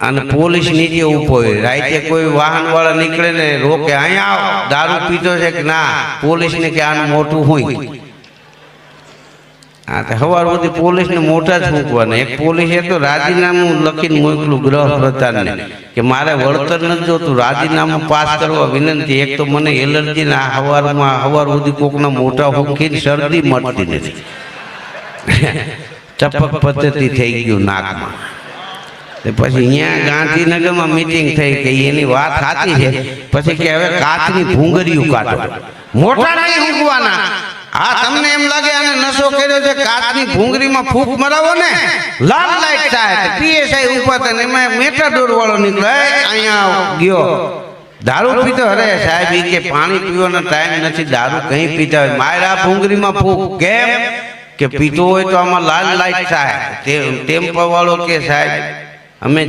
અને પોલીસ નીચે ઊભો હોય. રાતે કોઈ વાહન વાળા નીકળે ને રોકે અહીંયા આવો. દારૂ પીતો છે કે ના? પોલીસ ને કે આનું મોટું હોય. હા તો સવાર સુધી પોલીસને મોટા જ મૂકવાના. એક પોલીસે તો રાજીનામું લખીને મોકલું ગ્રહ પ્રધાનને કે મારે વળતર નથી જોતું. રાજીનામું પાસ કરવા વિનંતી. એક તો મને એલર્જી ના સવારમાં હવાર સુધી કોકના મોટા હુંખીને શરદી મળતી નથી. ટપક પદ્ધતિ થઈ ગયું નાકમાં. તે પછી અહીંયા ગાંધીનગરમાં મીટિંગ થઈ કે એની વાત સાચી છે. પછી કે હવે કાચની ભૂંગળીઓ કાઢો. મોટા નહીં ઊંઘવાના હા તમને એમ લાગે અને નશો કર્યો છે કાચની ભૂંગળીમાં ફૂંક મરાવો ને? લાલ લાઈટ થાય. પીએસઆઈ ઉપર થાય ને એમાં મેટાડોર વાળો નીકળે અહીંયા ગયો. દારૂ પીતો અરે સાહેબ ઈ કે પાણી પીવાનો ટાઈમ નથી. દારૂ કઈ પીતા હોય. માયરા ભૂંગળીમાં ફૂંક. કેમ? કે પીતો હોય તો આમાં લાલ લાઈટ થાય. તે ટેમ્પો વાળો કે સાહેબ? અમે